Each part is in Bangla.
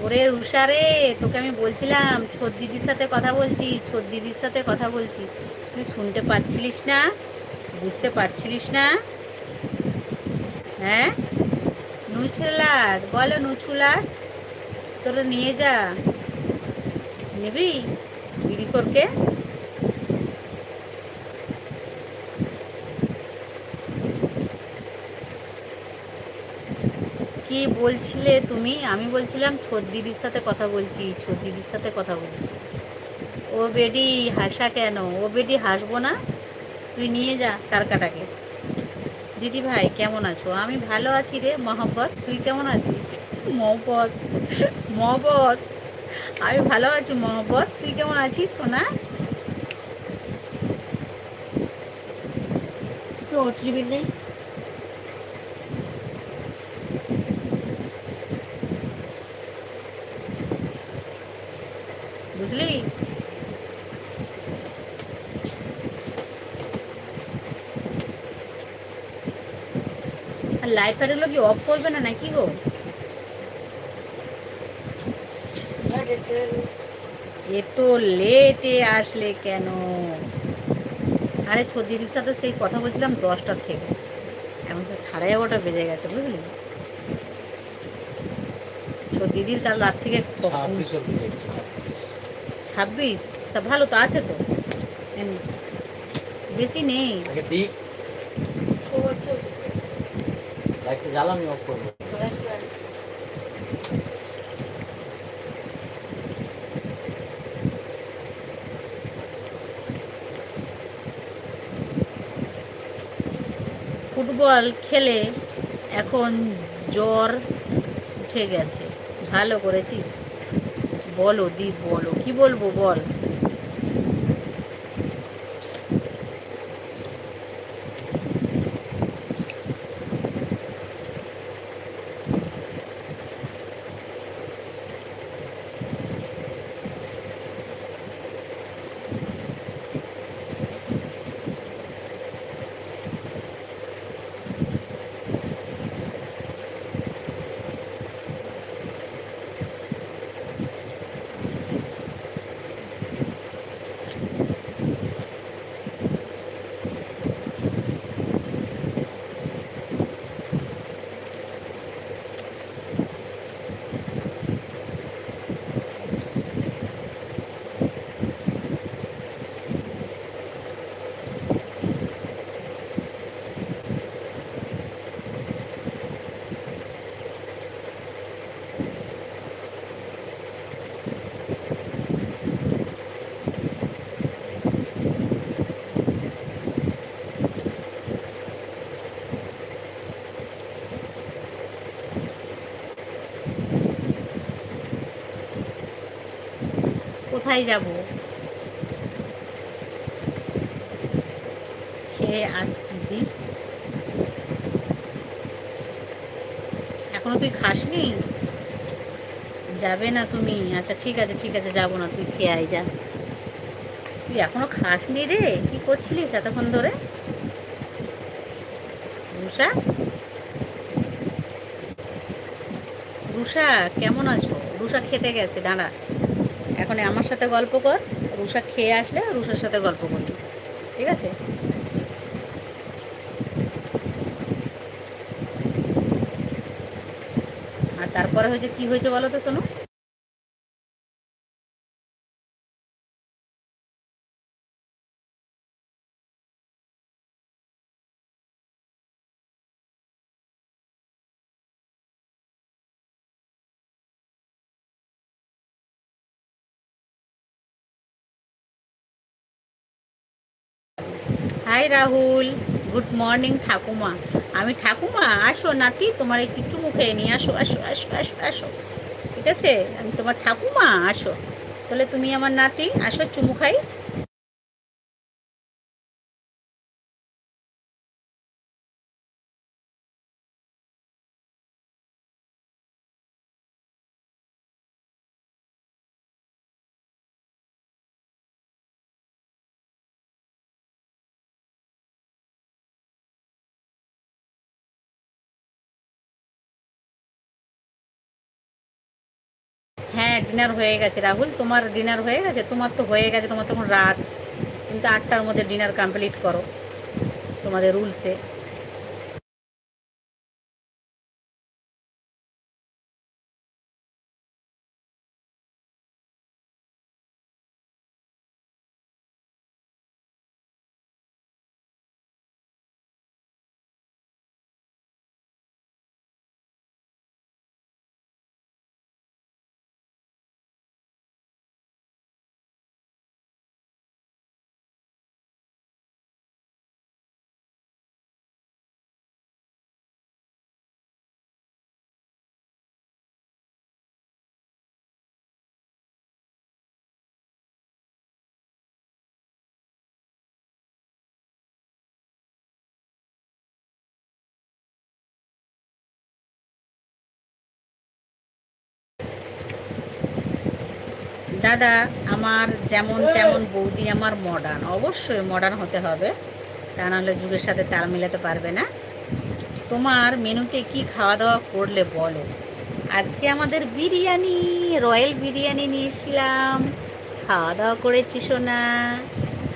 ওরে রুষা রে তোকে আমি বলছিলাম, ছোট দিদির সাথে কথা বলছি, ছোট দিদির সাথে কথা বলছি। তুই শুনতে পাচ্ছিলিস না? বুঝতে পারছিলিস না? হ্যাঁ? নুচুলার বলো নুচুলার তোরা নিয়ে যা। নিবি? বিড়ি করকে? কি বলছিলে তুমি? আমি বলছিলাম, ছোট দিদির সাথে কথা বলছি, ছোট দিদির সাথে কথা বলছি। ও বেডি হাসা কেন? ও বেডি হাসবো না? তুই নিয়ে যা কারকাটাকে। দিদি ভাই, কেমন আছো? আমি ভালো আছি রে, মহব্বত। তুই কেমন আছিস? মহব্বত মহব্বত। আমি ভালো আছি, মহব্বত। তুই কেমন আছিস, সোনা? নেই বুঝলি আর লাইট ফাইটগুলো কি অফ করবে না নাকি গো? এত লেটে আসলে কেন? আরে ছদিদির সাথে সেই কথা বলছিলাম দশটার থেকে। এখন সে সাড়ে এগারোটা বেজে গেছে বুঝলি? ছদিদির কাল রাত থেকে ছাব্বিশ। তা ভালো তো আছে তো। এমনি। বেশি নেই। জ্বালানি অফ করব। ফুটবল খেলে এখন জ্বর উঠে গেছে। ভালো করেছিস? বলো দীপ বলো। কি বলব বল? কোথায় যাব? খেয়ে আসছি দি এখনও তুই খাসনি? যাবে না তুমি। আচ্ছা ঠিক আছে ঠিক আছে, যাব না, তুই খেয়ে আয়, যা। তুই এখনও খাসনি রে? কি করছিলিস এতক্ষণ ধরে? রুষা? রুষা, কেমন আছো? রুষা খেতে গেছে, দাঁড়া। এখন আমার সাথে গল্প কর, রুষা খেয়ে আসলে রুষার সাথে গল্প করবি ঠিক আছে? আর তারপরে হয়েছে কি হয়েছে বলো তো শোনো। হাই রাহুল, গুড মর্নিং ঠাকুমা। আমি ঠাকুমা, আসো নাতি, তোমার একটু চুমু খেয়ে নিয়ে আসো আসো আসো আসো আসো। ঠিক আছে? আমি তোমার ঠাকুমা, আসো। তাহলে তুমি আমার নাতি, আসো চুমু খাই। ডিনার হয়ে গেছে, রাহুল। তোমার ডিনার হয়ে গেছে? তোমার তো হয়ে গেছে, তোমার তখন রাত। কিন্তু আটটার মধ্যে ডিনার কমপ্লিট করো। তোমাদের রুলসে দাদা, আমার যেমন তেমন বৌদি আমার মডার্ন অবশ্যই মডার্ন হতে হবে। তা নাহলে যুগের সাথে তাল মেলাতে পারবে না। তোমার মেনুতে কি খাওয়া দাওয়া করলে বলো? আজকে আমাদের বিরিয়ানি, রয়্যাল বিরিয়ানি নিয়েছিলাম। খাওয়া দাওয়া করেছি, সোনা।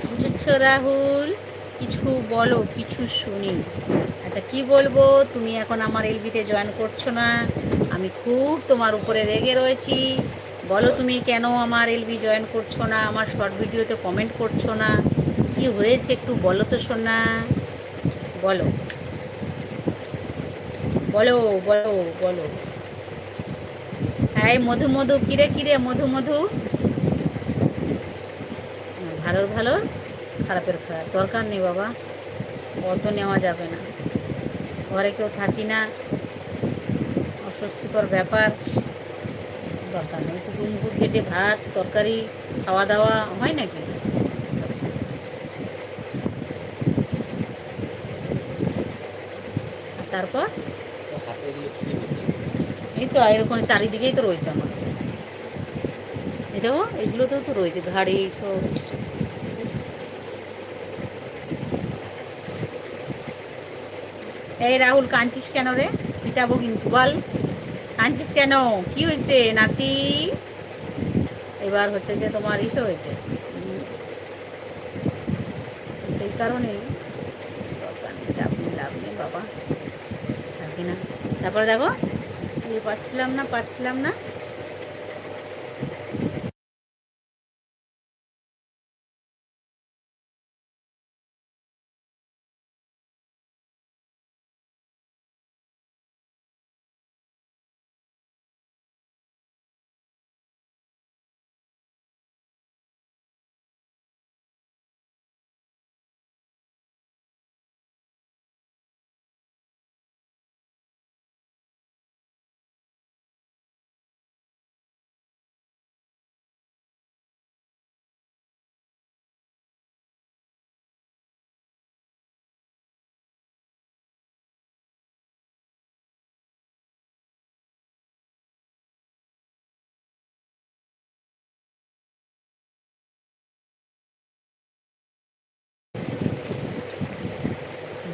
বুঝছ রাহুল? কিছু বলো, কিছু শুনি। আচ্ছা কি বলব? তুমি এখন আমার এলবিতে জয়েন করছ না। আমি খুব তোমার উপরে রেগে রয়েছি। বলো তুমি কেন আমার এলবি জয়েন করছ না? আমার শর্ট ভিডিওতে কমেন্ট করছ না? কি হয়েছে একটু বলো তো শোনা বলো। বলো বলো বলো। হ্যাঁ মধু মধু, কিরে কিরে, মধু মধু? ভালোর ভালো, খারাপের খারাপ। দরকার নেই বাবা। অত নেওয়া যাবে না। ঘরে কেউ থাকি না। অস্বস্তিকর ব্যাপার। দরকার নেই। কুকুর মুকুর কেটে ভাত, তরকারি খাওয়া দাওয়া হয় নাকি? তারপর? এই তো, এরকম চারিদিকেই তো রয়েছে আমার। দেখো, এগুলোতেও তো রয়েছে, ঘাড়ি সব এই রাহুল, কাঁদছিস কেন রে? পিটাবো কিন্তু কাঁদছিস কেন? কি হয়েছে, নাতি? এবার হচ্ছে যে তোমার ইসে হয়েছে। সেই কারণেই চাপ লাভ নেই, বাবা। না? তারপরে দেখো পাচ্ছিলাম না পাচ্ছিলাম না।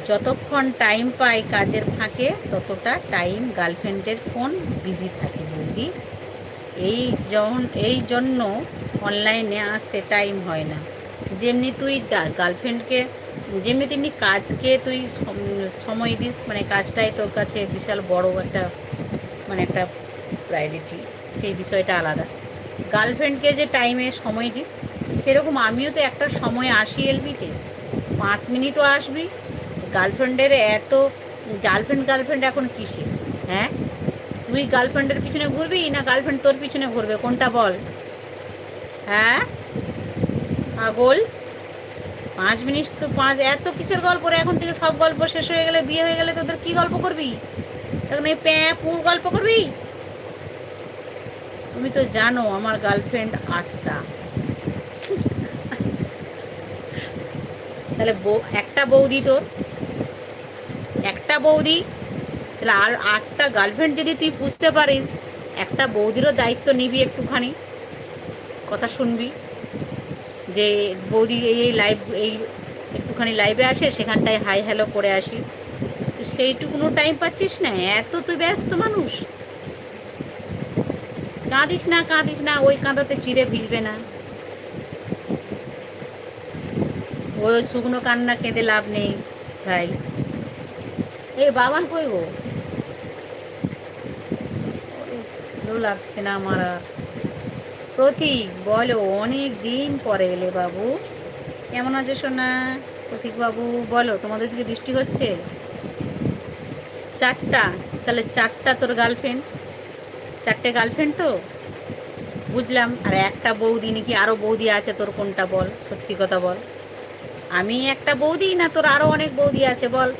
যতক্ষণ টাইম পাই কাজের ফাঁকে, ততটা টাইম গার্লফ্রেন্ডের ফোন বিজি থাকে বৌদি। এই জন এই জন্য অনলাইনে আসতে টাইম হয় না। যেমনি তুই গার্লফ্রেন্ডকে যেমনি তেমনি কাজকে তুই সময় দিস মানে কাজটাই তোর কাছে বিশাল বড় একটা মানে একটা প্রায়োরিটি সেই বিষয়টা আলাদা। গার্লফ্রেন্ডকে যে টাইমে সময় দিস, সেরকম আমিও তো একটা সময় আসি এলবিতে। পাঁচ মিনিটও আসবি গার্লফ্রেন্ডের এত গার্লফ্রেন্ড গার্লফ্রেন্ড এখন কিসে? হ্যাঁ? তুই গার্লফ্রেন্ডের পিছনে ঘুরবি না গার্লফ্রেন্ড তোর পিছনে ঘুরবে? কোনটা বল? হ্যাঁ? পাগল? পাঁচ মিনিট তো পাঁচ, এত কিসের গল্প রে? এখন থেকে সব গল্প শেষ হয়ে গেলে, বিয়ে হয়ে গেলে তোদের কি গল্প করবি? তখন এই প্যাঁ পুর গল্প করবি? তুমি তো জানো আমার গার্লফ্রেন্ড আটটা। তাহলে বউ, একটা বৌদি তোর? একটা বৌদি, তাহলে আর আটটা গার্লফ্রেন্ড যদি তুই বুঝতে পারিস, একটা বৌদিরও দায়িত্ব নিবি একটুখানি। কথা শুনবি, যে বৌদি এই লাইভ এই একটুখানি লাইভে আসে, সেখানটায় হাই হ্যালো করে আসি। সেইটুকুনো টাইম পাচ্ছিস না, এত তুই ব্যস্ত মানুষ। কাঁদিস না কাঁদিস না, ওই কাঁদাতে চিড়ে ভিজবে না। ওই শুকনো কান্না কেঁদে লাভ নেই, ভাই। এই বাবান কই গো? ভালো লাগছে না আমার আর। প্রতীক, বলো, অনেক দিন পরে এলে বাবু। কেমন আছে সোনা? প্রতীক বাবু, বলো, তোমাদের দিকে বৃষ্টি হচ্ছে? চারটা, তাহলে চারটা তোর গার্লফ্রেন্ড চারটে গার্লফ্রেন্ড তো? বুঝলাম, আর একটা বৌদি নাকি আরও বৌদি আছে, তোর কোনটা বল? সত্যি কথা বল। আমি একটা বৌদি না, তোর আরও অনেক বৌদি আছে, বল।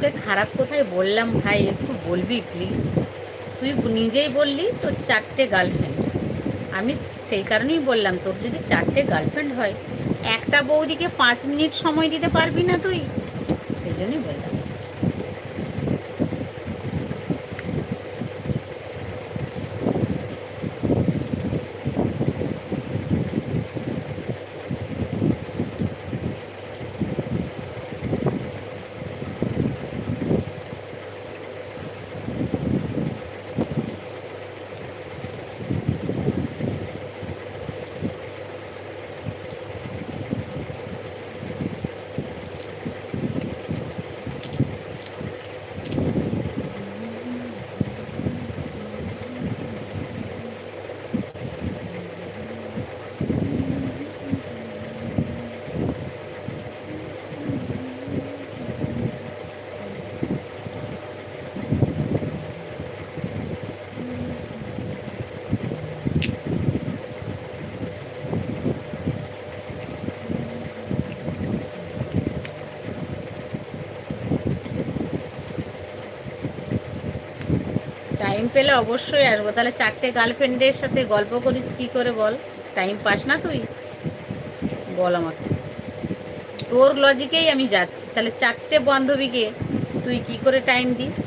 তোকে খারাপ কোথায় বললাম ভাই, একটু বলবি প্লিজ তুই নিজেই বললি তোর চারটে গার্লফ্রেন্ড আমি সেই কারণেই বললাম, তোর যদি চারটে গার্লফ্রেন্ড হয়, একটা বৌদিকে পাঁচ মিনিট সময় দিতে পারবি না তুই? সেই জন্যই বললাম টাইম পেলে অবশ্যই আসব। তাহলে চারটে গার্লফ্রেন্ডের সাথে গল্প করিস, কি করে বল? টাইম পাস না তুই? বল আমাকে। তোর লজিকেই আমি যাচ্ছি। তাহলে চারটে বান্ধবীকে তুই কি করে টাইম দিস?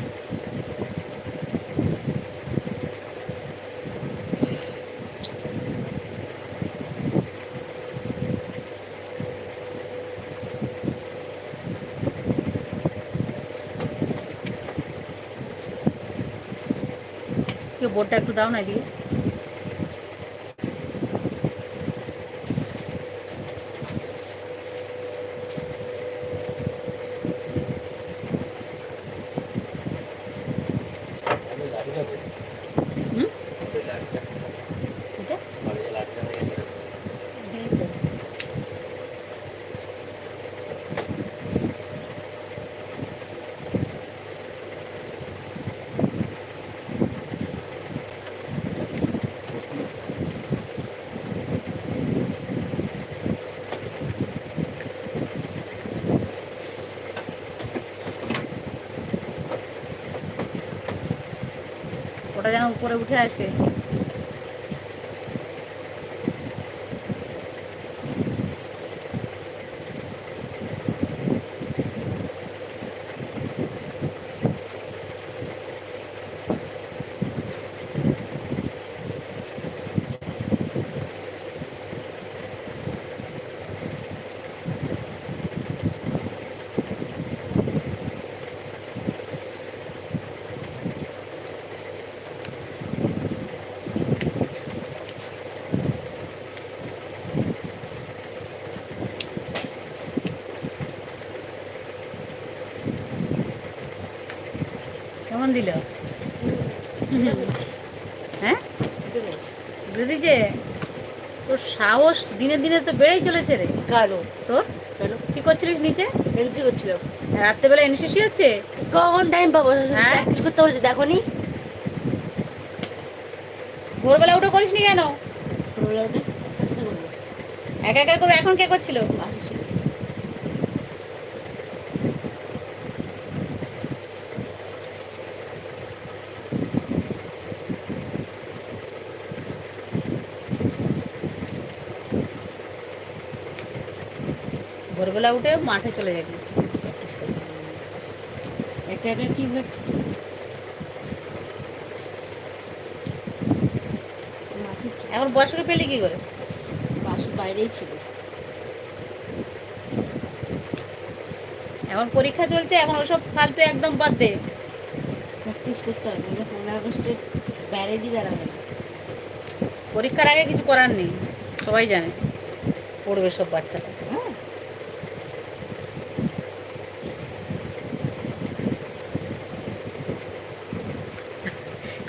বোর্ডটা একটু দাও না এদিকে। ওটা যেন উপরে উঠে আসে। দিল। হ্যাঁ? দুটো দিয়েছে তোর সাহস দিনে দিনে তো বেড়েই চলেছে রে। কালো তোর? কি করছিলিস নিচে? এনসি করছিলাম রাত্রেবেলা এনসিসি হচ্ছে কখন টাইম পাবো? হ্যাঁ? প্র্যাকটিস করতে বলেছে দেখো নি ভোরবেলা উঠে করিস নি কেন সাথে করব। একা একা করে এখন কে করছিল বাসে ছিল ভোরবেলা উঠে মাঠে চলে যাবি। একটা একটা কি হচ্ছে? এখন বয়স্ক পেলি কি করে? বাসু বাইরেই ছিল। এখন পরীক্ষা চলছে, এখন ওসব ফালতু একদম বাদ দে। প্র্যাকটিস করতে হবে নাহলে পনেরো আগস্টে ব্যারেডই দাঁড়াবে না। পরীক্ষার আগে কিছু করার নেই, সবাই জানে, পড়বে সব বাচ্চারা হ্যাঁ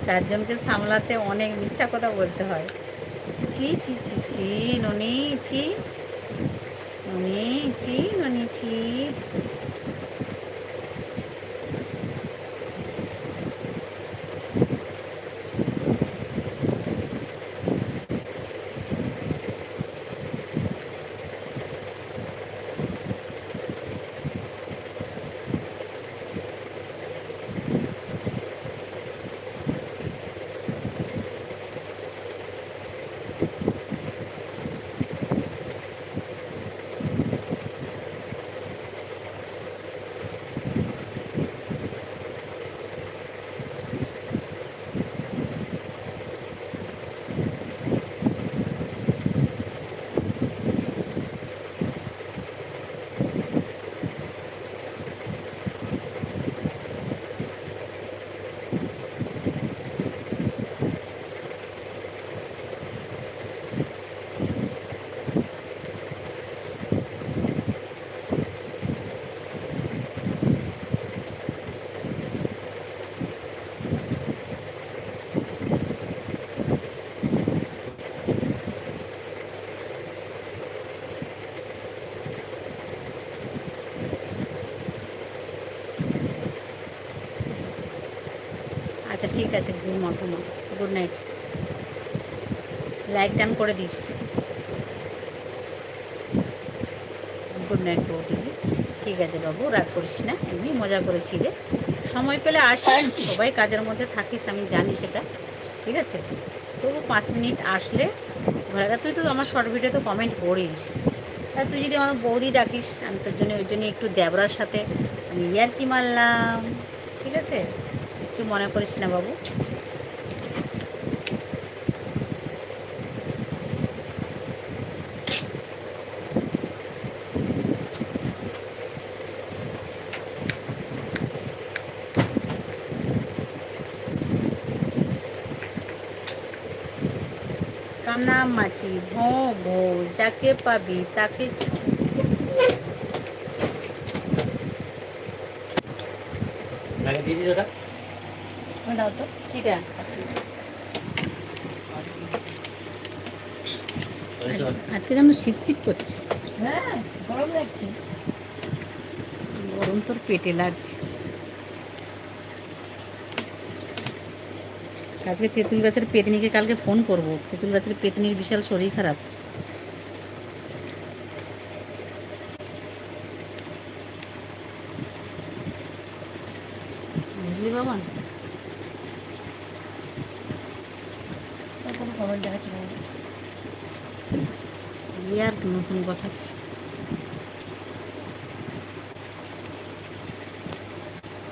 চারজনকে সামলাতে অনেক মিথ্যা কথা বলতে হয়। ছি ছি ছি ছি, ননি ছি। ননি ছি ননি, ছি। আচ্ছা ঠিক আছে ঘুমা ঘুমা গুড নাইট। লাইট টান করে দিস। গুড নাইট বৌদিজি ঠিক আছে বাবু, রাগ করিস না, এমনি মজা করেছি রে। সময় পেলে আসিস, সবাই কাজের মধ্যে থাকিস, আমি জানি সেটা। ঠিক আছে? তবু পাঁচ মিনিট আসলে ভালো তুই তো আমার শর্ট ভিডিওতে কমেন্ট করিস। তা তুই যদি আমার বৌদি ডাকিস, আমি তোর জন্য ওই জন্য একটু দেবরার সাথে আমি ইয়ার কি মারলাম। ঠিক আছে? কিছু মনে করিস না বাবু। কান্না মাছি, ভো ভো, যাকে পাবি তাকে ছ- লাগে দিয়েছিস ওটা? দাও তো। ঠিক আছে। আজকে যেন শীত শীত করছে। হ্যাঁ গরম লাগছে। গরম তোর পেটে লাগছে। আজকে তেঁতুল গাছের পেতনিকে কালকে ফোন করব। তেঁতুল গাছের পেতনির বিশাল শরীর খারাপ।